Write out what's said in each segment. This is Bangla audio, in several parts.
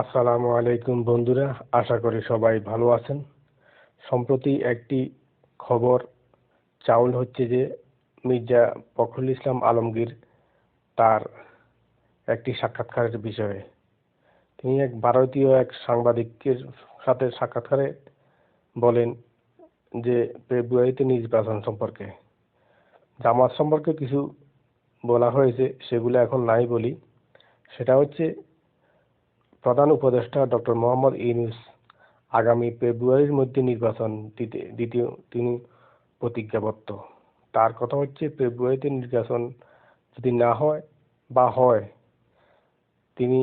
আসসালামু আলাইকুম বন্ধুরা, আশা করি সবাই ভালো আছেন। সম্প্রতি একটি খবর, চাউল হচ্ছে যে মির্জা ফখরুল ইসলাম আলমগীর তার একটি সাক্ষাৎকারের বিষয়ে। তিনি এক ভারতীয় এক সাংবাদিকের সাথে সাক্ষাৎকারে বলেন যে, ফেব্রুয়ারিতে নির্বাচন সম্পর্কে। জামাত সম্পর্কে কিছু বলা হয়েছে, সেগুলো এখন নাই বলি। সেটা হচ্ছে প্রধান উপদেষ্টা ডক্টর মোহাম্মদ ইউনূস আগামী ফেব্রুয়ারির মধ্যে নির্বাচন দিতে, দ্বিতীয়, তিনি প্রতিজ্ঞাবদ্ধ। তার কথা হচ্ছে, ফেব্রুয়ারিতে নির্বাচন যদি না হয় বা হয়, তিনি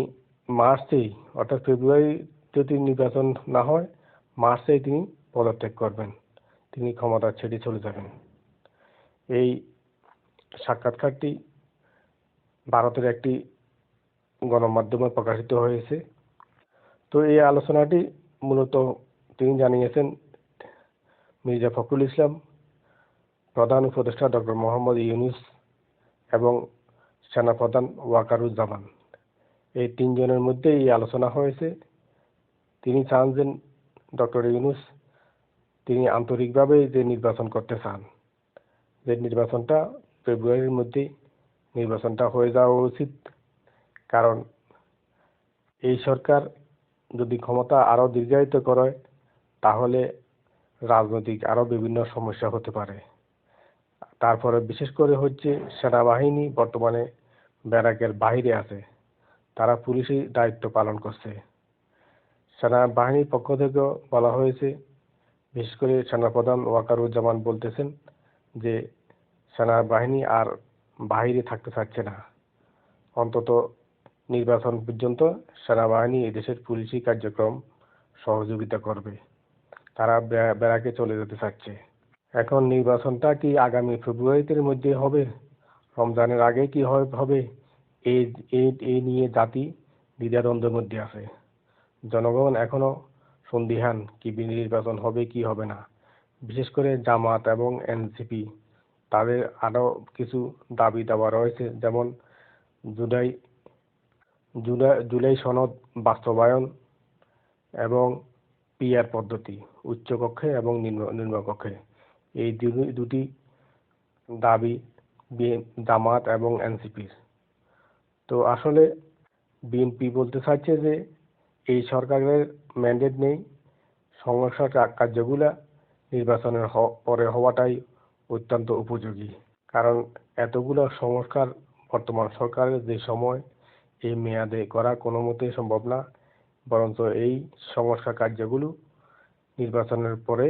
মার্চেই, অর্থাৎ ফেব্রুয়ারি যদি নির্বাচন না হয়, মার্চেই তিনি পদত্যাগ করবেন। তিনি ক্ষমতা ছেড়ে চলে যাবেন। এই সাক্ষাৎকারটি ভারতের একটি গণমাধ্যমে প্রকাশিত হয়েছে। তো এই আলোচনাটি মূলত তিনি জানিয়েছেন মির্জা ফখরুল ইসলাম, প্রধান উপদেষ্টা ডক্টর মোহাম্মদ ইউনুস এবং সেনাপ্রধান ওয়াকারুজ্জামান। এই তিনজনের মধ্যে এই আলোচনা হয়েছে। তিনি চান যে ডক্টর ইউনুস তিনি আন্তরিকভাবে যে নির্বাচন করতে চান, যে নির্বাচনটা ফেব্রুয়ারির মধ্যেই নির্বাচনটা হয়ে যাওয়া উচিত। কারণ এই সরকার যদি ক্ষমতা আরও দীর্ঘায়িত করে, তাহলে রাজনৈতিক আরও বিভিন্ন সমস্যা হতে পারে। তারপরে বিশেষ করে হচ্ছে সেনাবাহিনী বর্তমানে ব্যারাকের বাহিরে আছে। তারা পুলিশি দায়িত্ব পালন করছে। সেনাবাহিনীর পক্ষ থেকেও বলা হয়েছে, বিশেষ করে সেনাপ্রধান ওয়াকারুজ্জামান বলতেছেন যে, সেনাবাহিনী আর বাহিরে থাকতে চাচ্ছে না। অন্তত নির্বাচন পর্যন্ত সেনাবাহিনী এদেশের পুলিশি কার্যক্রম সহযোগিতা করবে। তারা ব্যারাকে চলে যেতে চাচ্ছে। এখন নির্বাচনটা কি আগামী ফেব্রুয়ারিতে মধ্যে হবে? রমজানের আগে কি হবে? এই এই নিয়ে জাতি দ্বিধাদ্বন্দ্বের মধ্যে আছে। জনগণ এখনও সন্দিহান কি নির্বাচন হবে, কি হবে না। বিশেষ করে জামাত এবং এনসিপি, তাদের আরও কিছু দাবি দাওয়া রয়েছে, যেমন জুলাই জুলাই জুলাই সনদ বাস্তবায়ন এবং পিআর পদ্ধতি উচ্চকক্ষে এবং নিম্ন, নিম্নকক্ষে। এই দুটি দাবি জামাত এবং এনসিপির। তো আসলে বিএনপি বলতে চাইছে যে, এই সরকারের ম্যান্ডেট নেই সংস্কার কার্যগুলা নির্বাচনের পরে হওয়াটাই অত্যন্ত উপযোগী। কারণ এতগুলো সংস্কার বর্তমান সরকারের যে সময় এই মেয়াদে করা কোনো মতেই সম্ভব না। বরঞ্চ এই সংস্কার কার্যগুলো নির্বাচনের পরে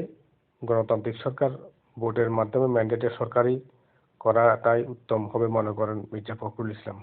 গণতান্ত্রিক সরকার ভোটের মাধ্যমে ম্যান্ডেটের সরকারি করাটাই উত্তম হবে মনে করেন মির্জা ফখরুল ইসলাম।